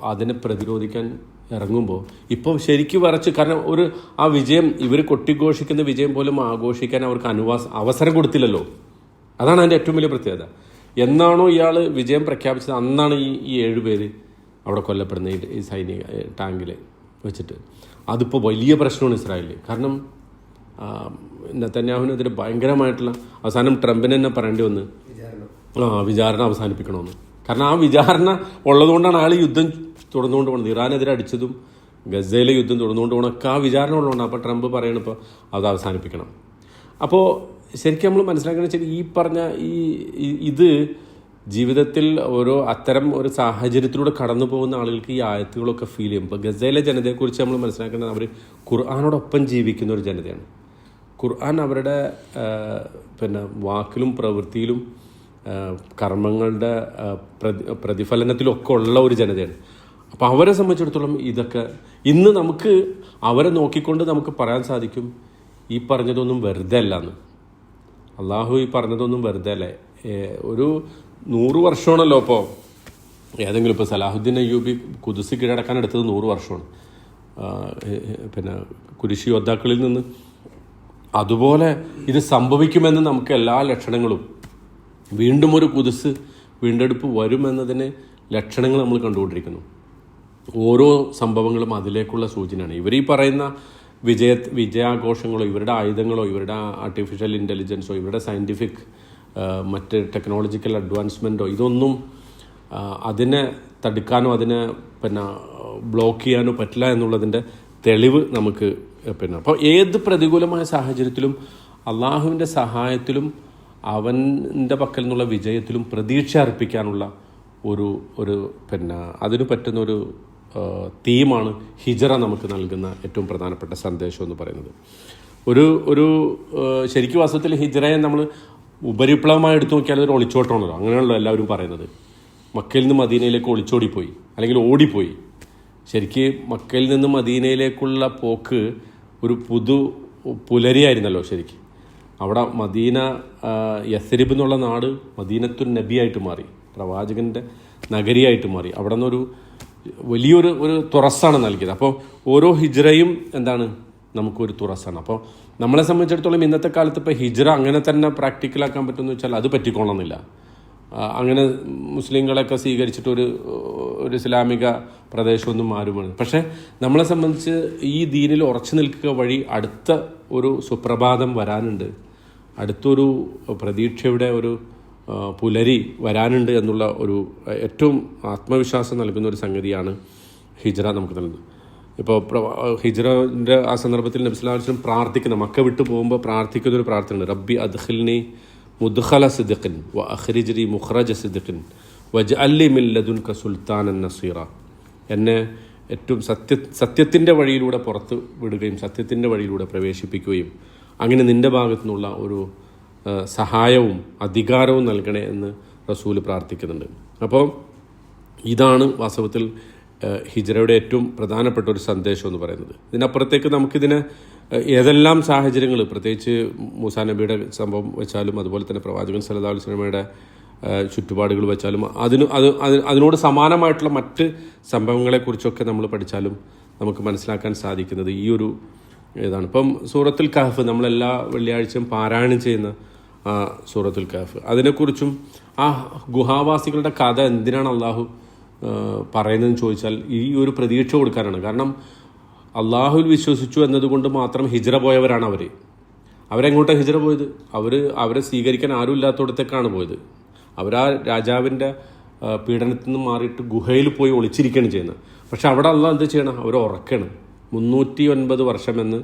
അതിനെ പ്രതിരോധിക്കാൻ ഇറങ്ങുമ്പോൾ ഇപ്പം ശരിക്കും വരച്ച് കാരണം ഒരു ആ വിജയം ഇവർ കൊട്ടിഘോഷിക്കുന്ന വിജയം പോലും ആഘോഷിക്കാൻ അവർക്ക് അനുവാസ അവസരം കൊടുത്തില്ലല്ലോ. അതാണ് അതിന്റെ ഏറ്റവും വലിയ പ്രത്യേകത. എന്നാണോ ഇയാൾ വിജയം പ്രഖ്യാപിച്ചത്? അന്നാണ് ഈ ഈ ഏഴുപേര് അവിടെ കൊല്ലപ്പെടുന്നത് ഈ സൈനിക ടാങ്കിൽ വെച്ചിട്ട്. അതിപ്പോൾ വലിയ പ്രശ്നമാണ് ഇസ്രായേലിൽ കാരണം നെത്തന്യാഹുവിനെതിരെ ഭയങ്കരമായിട്ടുള്ള അവസാനം ട്രംപിനെന്നെ പറയേണ്ടി വന്ന് ആ വിചാരണ അവസാനിപ്പിക്കണമെന്ന്. കാരണം ആ വിചാരണ ഉള്ളതുകൊണ്ടാണ് ആൾ യുദ്ധം തുടർന്നുകൊണ്ട് പോകുന്നത് ഇറാനെതിരെ അടിച്ചതും ഗസയിലെ യുദ്ധം തുടർന്നുകൊണ്ട് പോകണമൊക്കെ ആ വിചാരണ ഉള്ളതുകൊണ്ട് അപ്പോൾ ട്രംപ് പറയണം ഇപ്പോൾ അത് അവസാനിപ്പിക്കണം. അപ്പോൾ ശരിക്കും നമ്മൾ മനസ്സിലാക്കുന്ന വെച്ചാൽ ഈ പറഞ്ഞ ഈ ഇത് ജീവിതത്തിൽ ഓരോ അത്തരം ഒരു സാഹചര്യത്തിലൂടെ കടന്നു പോകുന്ന ആളുകൾക്ക് ഈ ആയത്തുകളൊക്കെ ഫീൽ ചെയ്യും. ഇപ്പോൾ ഗസയിലെ ജനതയെക്കുറിച്ച് നമ്മൾ മനസ്സിലാക്കുന്നത് അവർ ഖുർആാനോടൊപ്പം ജീവിക്കുന്ന ഒരു ജനതയാണ്. ഖുർആൻ അവരുടെ പിന്നെ വാക്കിലും പ്രവൃത്തിയിലും കർമ്മങ്ങളുടെ പ്രതിഫലനത്തിലൊക്കെ പ്രതി പ്രതിഫലനത്തിലും ഉള്ള ഒരു ജനതയാണ്. അപ്പോൾ അവരെ സംബന്ധിച്ചിടത്തോളം ഇതൊക്കെ ഇന്ന് നമുക്ക് അവരെ നോക്കിക്കൊണ്ട് നമുക്ക് പറയാൻ സാധിക്കും ഈ പറഞ്ഞതൊന്നും വെറുതെ അല്ല എന്ന്. അള്ളാഹു ഈ പറഞ്ഞതൊന്നും വെറുതെ അല്ലേ. ഒരു നൂറ് വർഷമാണല്ലോ ഇപ്പോൾ ഏതെങ്കിലും ഇപ്പോൾ സലാഹുദ്ദീൻ അയ്യൂബി കുതിസ് കീഴടക്കാൻ എടുത്തത് നൂറ് വർഷമാണ്. പിന്നെ കുരിശി യോദ്ധാക്കളിൽ നിന്ന് അതുപോലെ ഇത് സംഭവിക്കുമെന്ന് നമുക്ക് എല്ലാ ലക്ഷണങ്ങളും വീണ്ടും ഒരു കുതിസ് വീണ്ടെടുപ്പ് വരുമെന്നതിന് ലക്ഷണങ്ങൾ നമ്മൾ കണ്ടുകൊണ്ടിരിക്കുന്നു. ഓരോ സംഭവങ്ങളും അതിലേക്കുള്ള സൂചനയാണ്. ഇവർ ഈ പറയുന്ന വിജയ വിജയാഘോഷങ്ങളോ ഇവരുടെ ആയുധങ്ങളോ ഇവരുടെ ആർട്ടിഫിഷ്യൽ ഇന്റലിജൻസോ ഇവരുടെ സയന്റിഫിക് മറ്റ് ടെക്നോളജിക്കൽ അഡ്വാൻസ്മെന്റോ ഇതൊന്നും അതിനെ തടുക്കാനോ അതിനെ പിന്നെ ബ്ലോക്ക് ചെയ്യാനോ പറ്റില്ല എന്നുള്ളതിന്റെ തെളിവ് നമുക്ക് പിന്നെ. അപ്പോൾ ഏത് പ്രതികൂലമായ സാഹചര്യത്തിലും അള്ളാഹുവിന്റെ സഹായത്തിലും അവന്റെ പക്കൽ നിന്നുള്ള വിജയത്തിലും പ്രതീക്ഷ അർപ്പിക്കാനുള്ള ഒരു ഒരു പിന്നെ അതിന് പറ്റുന്ന ഒരു തീമാണ് ഹിജറ നമുക്ക് നൽകുന്ന ഏറ്റവും പ്രധാനപ്പെട്ട സന്ദേശം എന്ന് പറയുന്നത്. ഒരു ഒരു ശരിക്കും വാസ്തവത്തിൽ ഹിജറയെ നമ്മൾ ഉപരിപ്ലവമായി എടുത്തു നോക്കിയാൽ ഒരു ഒളിച്ചോട്ടമാണല്ലോ. അങ്ങനെയാണല്ലോ എല്ലാവരും പറയുന്നത്. മക്കയിൽ നിന്ന് മദീനയിലേക്ക് ഒളിച്ചോടിപ്പോയി അല്ലെങ്കിൽ ഓടിപ്പോയി. ശരിക്ക് മക്കയിൽ നിന്ന് മദീനയിലേക്കുള്ള പോക്ക് ഒരു പുതു പുലരിയായിരുന്നല്ലോ ശരിക്ക്. അവിടെ മദീന യസരിബ് എന്നുള്ള നാട് മദീനത്തുൻ നബിയായിട്ട് മാറി പ്രവാചകന്റെ നഗരിയായിട്ട് മാറി. അവിടെ നിന്നൊരു വലിയൊരു ഒരു തുറസ്സാണ് നൽകിയത്. അപ്പോൾ ഓരോ ഹിജ്റയും എന്താണ്? നമുക്കൊരു തുറസ്സാണ്. അപ്പോൾ നമ്മളെ സംബന്ധിച്ചിടത്തോളം ഇന്നത്തെ കാലത്ത് ഇപ്പോൾ ഹിജ്റ അങ്ങനെ തന്നെ പ്രാക്ടിക്കലാക്കാൻ പറ്റുമെന്ന് വെച്ചാൽ അത് പറ്റിക്കോണമെന്നില്ല ആ, അങ്ങനെ മുസ്ലിങ്ങളൊക്കെ സ്വീകരിച്ചിട്ടൊരു ഒരു ഇസ്ലാമിക പ്രദേശമൊന്നും മാറുമാണ് പക്ഷേ നമ്മളെ സംബന്ധിച്ച് ഈ ദീനിൽ ഉറച്ചു നിൽക്കുക വഴി അടുത്ത ഒരു സുപ്രഭാതം വരാനുണ്ട്. അടുത്തൊരു പ്രതീക്ഷയുടെ ഒരു പുലരി വരാനുണ്ട് എന്നുള്ള ഒരു ഏറ്റവും ആത്മവിശ്വാസം നൽകുന്ന ഒരു സംഗതിയാണ് ഹിജ്റ നമുക്ക് നൽകുന്നത്. ഇപ്പോൾ ഹിജ്റന്റെ ആ സന്ദർഭത്തിൽ നബിസ്ലാസ്ലം പ്രാർത്ഥിക്കുന്ന മക്ക വിട്ടു പോകുമ്പോൾ പ്രാർത്ഥിക്കുന്ന ഒരു പ്രാർത്ഥനയുണ്ട്. റബ്ബി അദ്ഖിൽനി മുദ്ഖല സിദ്ദിഖിൻ വ അഖ്രിജ്രി മുഖ്റജ സിദ്ദിഖിൻ വജ് അല്ലി മില്ലദുൻക സുൽത്താനൻ നസീറ. എന്നെ ഏറ്റവും സത്യ സത്യത്തിന്റെ വഴിയിലൂടെ പുറത്ത് വിടുകയും സത്യത്തിന്റെ വഴിയിലൂടെ പ്രവേശിപ്പിക്കുകയും അങ്ങനെ നിന്റെ ഭാഗത്തു നിന്നുള്ള ഒരു സഹായവും അധികാരവും നൽകണേ എന്ന് റസൂൽ പ്രാർത്ഥിക്കുന്നുണ്ട്. അപ്പോൾ ഇതാണ് വാസ്തവത്തിൽ ഹിജറയുടെ ഏറ്റവും പ്രധാനപ്പെട്ട ഒരു സന്ദേശം എന്ന് പറയുന്നത്. ഇതിനപ്പുറത്തേക്ക് നമുക്കിതിന് ഏതെല്ലാം സാഹചര്യങ്ങൾ പ്രത്യേകിച്ച് മൂസാ നബിയുടെ സംഭവം വെച്ചാലും അതുപോലെ തന്നെ പ്രവാചകൻ സല്ലല്ലാഹു അലൈഹി വസല്ലമയുടെ ചുറ്റുപാടുകൾ വെച്ചാലും അതിന് അത് അത് അതിനോട് സമാനമായിട്ടുള്ള മറ്റ് സംഭവങ്ങളെക്കുറിച്ചൊക്കെ നമ്മൾ പഠിച്ചാലും നമുക്ക് മനസ്സിലാക്കാൻ സാധിക്കുന്നത് ഈ ഒരു ഇതാണ് ഇപ്പം സൂറത്തുൽ കഹഫ് നമ്മളെല്ലാ വെള്ളിയാഴ്ചയും പാരായണം ചെയ്യുന്ന സൂറത്തുൽ കഹഫ്. അതിനെക്കുറിച്ചും ആ ഗുഹാവാസികളുടെ കഥ എന്തിനാണ് അള്ളാഹു പറയുന്നതെന്ന് ചോദിച്ചാൽ ഈ ഒരു പ്രതീക്ഷ കൊടുക്കാനാണ്. കാരണം അള്ളാഹുൽ വിശ്വസിച്ചു എന്നതുകൊണ്ട് മാത്രം ഹിജ്റ പോയവരാണ് അവർ അവരെങ്ങോട്ടാണ് ഹിജ്റ പോയത്? അവർ അവരെ സ്വീകരിക്കാൻ ആരും ഇല്ലാത്തടത്തേക്കാണ് പോയത്. അവരാ രാജാവിന്റെ പീഡനത്തിൽ നിന്ന് മാറിയിട്ട് ഗുഹയിൽ പോയി ഒളിച്ചിരിക്കുകയാണ് ചെയ്യുന്നത്. പക്ഷെ അവിടെ അള്ളാഹ് എന്ത് ചെയ്യണം? അവർ ഉറക്കണം. മുന്നൂറ്റി ഒൻപത് വർഷമെന്ന്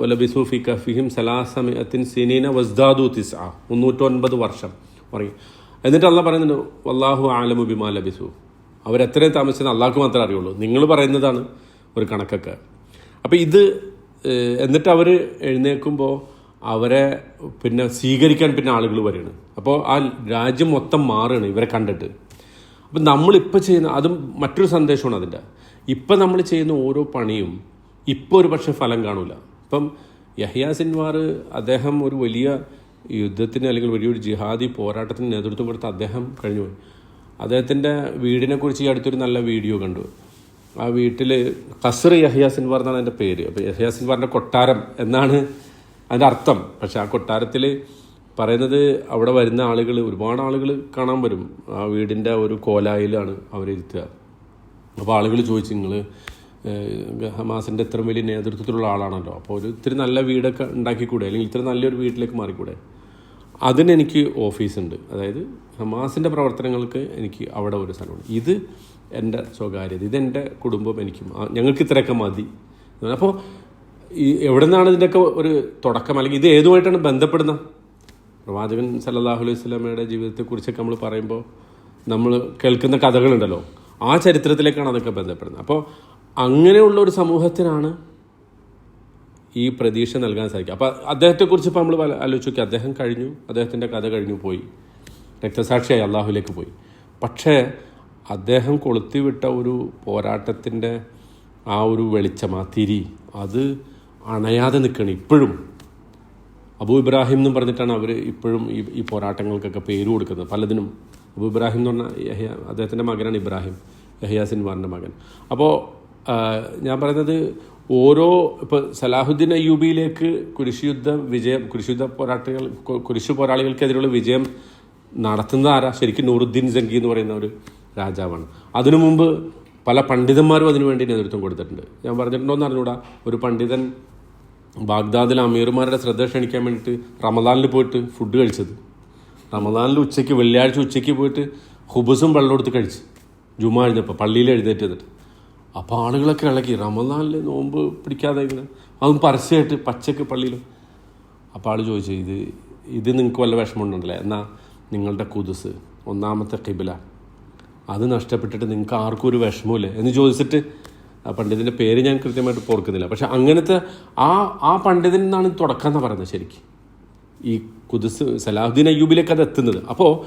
വലബിസു ഫി കഫിഹിം സലാസമിയത്തിൻ സിനീന വസ്ദാദു തിസ് മുന്നൂറ്റൊൻപത് വർഷം പറയും. എന്നിട്ട് അള്ളാഹ് പറയുന്നുണ്ട് വല്ലാഹു ആലമു ബിമാ ലബിസു. അവരെത്രയും താമസിച്ചത് അള്ളാഹ്ക്ക് മാത്രമേ അറിയുള്ളൂ. നിങ്ങൾ പറയുന്നതാണ് ഒരു കണക്കൊക്കെ. അപ്പോൾ ഇത് എന്നിട്ട് അവർ എഴുന്നേൽക്കുമ്പോൾ അവരെ പിന്നെ സ്വീകരിക്കാൻ പിന്നെ ആളുകൾ വരികയാണ്. അപ്പോൾ ആ രാജ്യം മൊത്തം മാറുകയാണ് ഇവരെ കണ്ടിട്ട്. അപ്പം നമ്മളിപ്പോൾ ചെയ്യുന്ന അതും മറ്റൊരു സന്ദേശമാണ് അതിന്റെ ഇപ്പം നമ്മൾ ചെയ്യുന്ന ഓരോ പണിയും ഇപ്പോൾ ഒരു പക്ഷേ ഫലം കാണൂല. ഇപ്പം യഹ്യ സിൻവാർ അദ്ദേഹം ഒരു വലിയ യുദ്ധത്തിന് അല്ലെങ്കിൽ വലിയൊരു ജിഹാദി പോരാട്ടത്തിന് നേതൃത്വം കൊടുത്ത അദ്ദേഹം കഴിഞ്ഞുപോയി അദ്ദേഹത്തിന്റെ വീടിനെക്കുറിച്ച് ഈ അടുത്തൊരു നല്ല വീഡിയോ കണ്ടു. ആ വീട്ടിൽ കസർ യഹ്യ സിൻവാർ എന്നാണ് എന്റെ പേര്. അപ്പോൾ യഹ്യ സിൻവാറിന്റെ കൊട്ടാരം എന്നാണ് അതിന്റെ അർത്ഥം. പക്ഷെ ആ കൊട്ടാരത്തിൽ പറയുന്നത് അവിടെ വരുന്ന ആളുകൾ ഒരുപാട് ആളുകൾ കാണാൻ വരും. ആ വീടിന്റെ ഒരു കോലായിലാണ് അവരിരുത്തുക. അപ്പോൾ ആളുകൾ ചോദിച്ചു നിങ്ങൾ ഹമാസിന്റെ ഇത്ര വലിയ നേതൃത്വത്തിലുള്ള ആളാണല്ലോ. അപ്പോൾ ഒരു ഇത്തിരി നല്ല വീടൊക്കെ ഉണ്ടാക്കിക്കൂടെ? അല്ലെങ്കിൽ ഇത്ര നല്ലൊരു വീട്ടിലേക്ക് മാറിക്കൂടെ? അതിനെനിക്ക് ഓഫീസുണ്ട്. അതായത് ഹമാസിന്റെ പ്രവർത്തനങ്ങൾക്ക് എനിക്ക് അവിടെ ഒരു സ്ഥലമുണ്ട്. ഇത് എന്റെ സ്വകാര്യത. ഇതെന്റെ കുടുംബം എനിക്ക് ഞങ്ങൾക്ക് ഇത്രയൊക്കെ മതി. അപ്പോൾ ഈ എവിടെ നിന്നാണ് ഇതിന്റെയൊക്കെ ഒരു തുടക്കം? അല്ലെങ്കിൽ ഇത് ഏതുമായിട്ടാണ് ബന്ധപ്പെടുന്ന? പ്രവാചകൻ സല്ലല്ലാഹു അലൈഹി സ്വലമയുടെ ജീവിതത്തെക്കുറിച്ചൊക്കെ നമ്മൾ പറയുമ്പോൾ നമ്മൾ കേൾക്കുന്ന കഥകളുണ്ടല്ലോ. ആ ചരിത്രത്തിലേക്കാണ് അതൊക്കെ ബന്ധപ്പെടുന്നത്. അപ്പോൾ അങ്ങനെയുള്ള ഒരു സമൂഹത്തിനാണ് ഈ പ്രതീക്ഷ നൽകാൻ സാധിക്കുക. അപ്പോൾ അദ്ദേഹത്തെക്കുറിച്ച് ഇപ്പോൾ നമ്മൾ ആലോചിച്ച് നോക്കി അദ്ദേഹം കഴിഞ്ഞു. അദ്ദേഹത്തിന്റെ കഥ കഴിഞ്ഞു പോയി. രക്തസാക്ഷിയായി അള്ളാഹുലേക്ക് പോയി. പക്ഷേ അദ്ദേഹം കൊളുത്തിവിട്ട ഒരു പോരാട്ടത്തിന്റെ ആ ഒരു വെളിച്ചം ആ തിരി അത് അണയാതെ നിൽക്കണം ഇപ്പോഴും. അബു ഇബ്രാഹിം എന്നും പറഞ്ഞിട്ടാണ് അവർ ഇപ്പോഴും ഈ ഈ പോരാട്ടങ്ങൾക്കൊക്കെ പേര് കൊടുക്കുന്നത്. പലതിനും അബു ഇബ്രാഹിം എന്ന് പറഞ്ഞാൽ യഹ്യ അദ്ദേഹത്തിന്റെ മകനാണ് ഇബ്രാഹിം യഹ്യ സിൻവാറിന്റെ മകൻ. അപ്പോൾ ഞാൻ പറയുന്നത് ഓരോ ഇപ്പോൾ സലാഹുദ്ദീൻ അയ്യൂബിയിലേക്ക് കുരിശുയുദ്ധ വിജയം കുരിശുയുദ്ധ പോരാട്ടങ്ങൾ കുരിശു പോരാളികൾക്കെതിരെയുള്ള വിജയം നടത്തുന്ന ആരാ? ശരിക്കും നൂറുദ്ദീൻ ജംഗി എന്ന് പറയുന്ന ഒരു രാജാവാണ്. അതിനു മുമ്പ് പല പണ്ഡിതന്മാരും അതിനുവേണ്ടി നേതൃത്വം കൊടുത്തിട്ടുണ്ട്. ഞാൻ പറഞ്ഞിട്ടുണ്ടോ എന്ന് അറിഞ്ഞൂടാ? ഒരു പണ്ഡിതൻ ബാഗ്ദാദിൽ അമീർമാരുടെ ശ്രദ്ധ ക്ഷണിക്കാൻ വേണ്ടിയിട്ട് റമദാനിൽ പോയിട്ട് ഫുഡ് കഴിച്ചത്. റമദാനിൽ ഉച്ചയ്ക്ക് വെള്ളിയാഴ്ച ഉച്ചയ്ക്ക് പോയിട്ട് ഹുബസും വെള്ളം എടുത്ത് കഴിച്ച് ജുമാ എഴുന്നപ്പോൾ പള്ളിയിൽ എഴുന്നേറ്റ് എന്നിട്ട് അപ്പോൾ ആളുകളൊക്കെ ഇളക്കി റമദാനിൽ നോമ്പ് പിടിക്കാതെ ഇങ്ങനെ. അതും പരസ്യമായിട്ട് പച്ചക്ക് പള്ളിയിൽ അപ്പോൾ ആൾ ചോദിച്ചു ഇത് ഇത് നിങ്ങൾക്ക് വല്ല വിഷമമുണ്ടല്ലേ? എന്നാൽ നിങ്ങളുടെ കുതുസ് ഒന്നാമത്തെ കിബില അത് നഷ്ടപ്പെട്ടിട്ട് നിങ്ങൾക്ക് ആർക്കും ഒരു വിഷമമില്ലേ എന്ന് ചോദിച്ചിട്ട് ആ പണ്ഡിതന്റെ പേര് ഞാൻ കൃത്യമായിട്ട് ഓർക്കുന്നില്ല. പക്ഷെ അങ്ങനത്തെ ആ ആ പണ്ഡിതൻ എന്നാണ് തുടക്കം എന്ന് പറയുന്നത് ശരിക്കും. ഈ കുതിസ് സലാഹുദ്ദീൻ അയ്യൂബിലേക്ക് അത് എത്തുന്നത്. അപ്പോൾ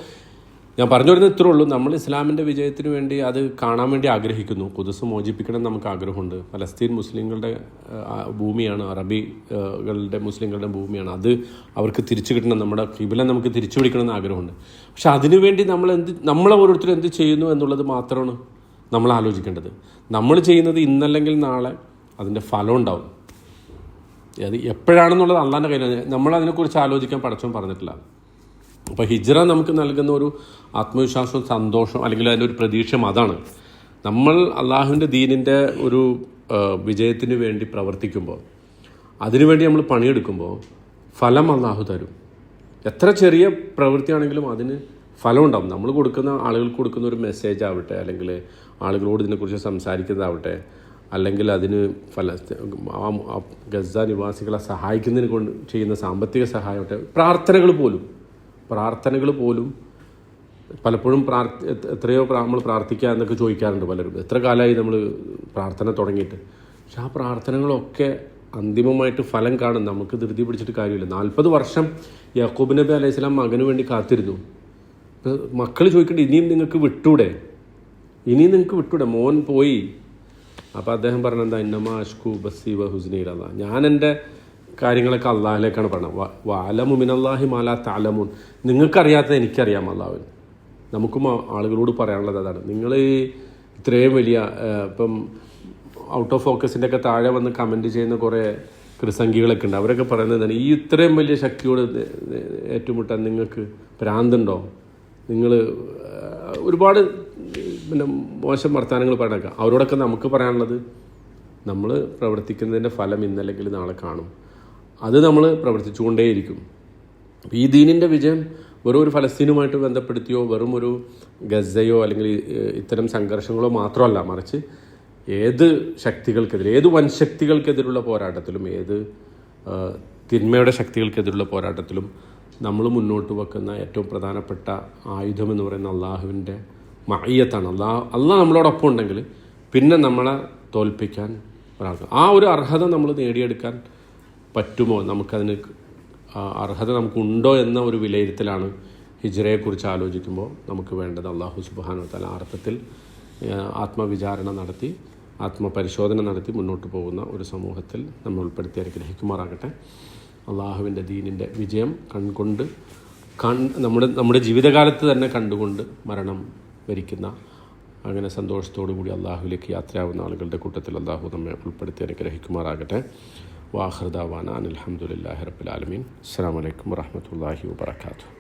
ഞാൻ പറഞ്ഞു വരുന്നത് ഇത്രേ ഉള്ളൂ. നമ്മൾ ഇസ്ലാമിന്റെ വിജയത്തിന് വേണ്ടി അത് കാണാൻ വേണ്ടി ആഗ്രഹിക്കുന്നു. കുതിസ് മോചിപ്പിക്കണം നമുക്ക് ആഗ്രഹമുണ്ട്. പലസ്തീൻ മുസ്ലിങ്ങളുടെ ഭൂമിയാണ്. അറബികളുടെ മുസ്ലിങ്ങളുടെ ഭൂമിയാണ്. അത് അവർക്ക് തിരിച്ചു കിട്ടണം. നമ്മുടെ കിബില നമുക്ക് തിരിച്ചു പിടിക്കണം എന്ന് ആഗ്രഹമുണ്ട്. പക്ഷെ അതിനുവേണ്ടി നമ്മൾ എന്ത് നമ്മളെ ഓരോരുത്തരും എന്ത് ചെയ്യുന്നു എന്നുള്ളത് മാത്രമാണ് നമ്മൾ ആലോചിക്കേണ്ടത്. നമ്മൾ ചെയ്യുന്നത് ഇന്നല്ലെങ്കിൽ നാളെ അതിന്റെ ഫലം ഉണ്ടാവും. അത് എപ്പോഴാണെന്നുള്ളത് അള്ളാന്റെ നമ്മൾ അതിനെക്കുറിച്ച് ആലോചിക്കാൻ പടച്ചോൻ പറഞ്ഞിട്ടില്ല. അപ്പോൾ ഹിജ്റ നമുക്ക് നൽകുന്ന ഒരു ആത്മവിശ്വാസവും സന്തോഷവും അല്ലെങ്കിൽ അതിന്റെ ഒരു പ്രതീക്ഷയും അതാണ്. നമ്മൾ അള്ളാഹുവിന്റെ ദീനിന്റെ ഒരു വിജയത്തിന് വേണ്ടി പ്രവർത്തിക്കുമ്പോൾ അതിനുവേണ്ടി നമ്മൾ പണിയെടുക്കുമ്പോൾ ഫലം അള്ളാഹു തരും. എത്ര ചെറിയ പ്രവൃത്തിയാണെങ്കിലും അതിന് ഫലം ഉണ്ടാവും. നമ്മൾ കൊടുക്കുന്ന ആളുകൾക്ക് കൊടുക്കുന്ന ഒരു മെസ്സേജ് ആവട്ടെ അല്ലെങ്കിൽ ആളുകളോട് ഇതിനെക്കുറിച്ച് സംസാരിക്കുന്നതാവട്ടെ അല്ലെങ്കിൽ അതിന് ഫല ഗസ നിവാസികളെ സഹായിക്കുന്നതിന് കൊണ്ട് ചെയ്യുന്ന സാമ്പത്തിക സഹായമൊക്കെ പ്രാർത്ഥനകൾ പോലും. പ്രാർത്ഥനകൾ പോലും പലപ്പോഴും പ്രാർത്ഥ എത്ര- എത്രയോ നമ്മൾ പ്രാർത്ഥിക്കുക എന്നൊക്കെ ചോദിക്കാറുണ്ട് പലരും. എത്ര കാലമായി നമ്മൾ പ്രാർത്ഥന തുടങ്ങിയിട്ട്? പക്ഷെ ആ പ്രാർത്ഥനകളൊക്കെ അന്തിമമായിട്ട് ഫലം കാണും. നമുക്ക് ധൃതി പിടിച്ചിട്ട് കാര്യമില്ല. നാൽപ്പത് വർഷം യാക്കൂബ് നബി അലൈഹി സ്വലാം മകന് വേണ്ടി കാത്തിരുന്നു. മക്കൾ ചോദിക്കേണ്ട ഇനിയും നിങ്ങൾക്ക് വിട്ടൂടെ? ഇനിയും നിങ്ങൾക്ക് വിട്ടൂടെ? മോൻ പോയി അപ്പോൾ അദ്ദേഹം പറഞ്ഞ എന്താ ഇന്നമ അഷ്കു ബസ്സി വ ഹുസ്നീലത ഞാൻ എന്റെ കാര്യങ്ങളൊക്കെ അള്ളാഹിലേക്കാണ് പറഞ്ഞത്. വാലമു മിനല്ലാഹി മാലാ താലമുൻ നിങ്ങൾക്കറിയാത്തത് എനിക്കറിയാം അള്ളാഹുവിന്. നമുക്കും ആളുകളോട് പറയാനുള്ളത് അതാണ്. നിങ്ങൾ ഇത്രയും വലിയ ഇപ്പം ഔട്ട് ഓഫ് ഫോക്കസിന്റെ ഒക്കെ താഴെ വന്ന് കമന്റ് ചെയ്യുന്ന കുറേ കൃസംഗികളൊക്കെ ഉണ്ട്. അവരൊക്കെ പറയുന്നത് ഈ ഇത്രയും വലിയ ശക്തിയോട് ഏറ്റുമുട്ടാൻ നിങ്ങൾക്ക് ഭ്രാന്തുണ്ടോ? നിങ്ങൾ ഒരുപാട് പിന്നെ മോശം വർത്തമാനങ്ങൾ പറയണൊക്കെ അവരോടൊക്കെ നമുക്ക് പറയാനുള്ളത് നമ്മൾ പ്രവർത്തിക്കുന്നതിന്റെ ഫലം ഇന്നല്ലെങ്കിൽ നാളെ കാണും. അത് നമ്മൾ പ്രവർത്തിച്ചുകൊണ്ടേയിരിക്കും. ഈ ദീനിന്റെ വിജയം വെറും ഒരു ഫലസ്തീനുമായിട്ട് ബന്ധപ്പെടുത്തിയോ വെറും ഒരു ഗസയോ അല്ലെങ്കിൽ ഇത്തരം സംഘർഷങ്ങളോ മാത്രമല്ല മറിച്ച് ഏത് ശക്തികൾക്കെതിരെ ഏത് വൻശക്തികൾക്കെതിരുള്ള പോരാട്ടത്തിലും ഏത് തിന്മയുടെ ശക്തികൾക്കെതിരുള്ള പോരാട്ടത്തിലും നമ്മൾ മുന്നോട്ട് വെക്കുന്ന ഏറ്റവും പ്രധാനപ്പെട്ട ആയുധം എന്ന് പറയുന്ന അള്ളാഹുവിന്റെ മയ്യത്താണ് അള്ളാ അള്ളാഹ് നമ്മളോടൊപ്പം ഉണ്ടെങ്കിൽ പിന്നെ നമ്മളെ തോൽപ്പിക്കാൻ ഒരാൾക്ക്. ആ ഒരു അർഹത നമ്മൾ നേടിയെടുക്കാൻ പറ്റുമോ? നമുക്കതിന് അർഹത നമുക്കുണ്ടോ എന്ന ഒരു വിലയിരുത്തലാണ് ഹിജ്റയെക്കുറിച്ച് ആലോചിക്കുമ്പോൾ നമുക്ക് വേണ്ടത് അള്ളാഹു സുബാനോ തല അർത്ഥത്തിൽ ആത്മവിചാരണ നടത്തി ആത്മപരിശോധന നടത്തി മുന്നോട്ട് പോകുന്ന ഒരു സമൂഹത്തിൽ നമ്മൾ ഉൾപ്പെടുത്തി അനുഗ്രഹിക്കുമാറാകട്ടെ. അള്ളാഹുവിന്റെ ദീനിന്റെ വിജയം കൺകൊണ്ട് കൺ നമ്മുടെ നമ്മുടെ ജീവിതകാലത്ത് തന്നെ കണ്ടുകൊണ്ട് മരണം വരിക്കുന്ന അങ്ങനെ സന്തോഷത്തോടു കൂടി അള്ളാഹുലേക്ക് യാത്രയാവുന്ന ആളുകളുടെ കൂട്ടത്തിൽ അള്ളാഹു നമ്മെ ഉൾപ്പെടുത്തി അനുഗ്രഹിക്കുമാറാകട്ടെ. വാഹൃദാവാന അനിൽഹമുല്ലാഹി ആലമീൻ. അസ്സാം വലൈക്കും വാഹമത്തല്ലാഹി വാബർക്കാത്തു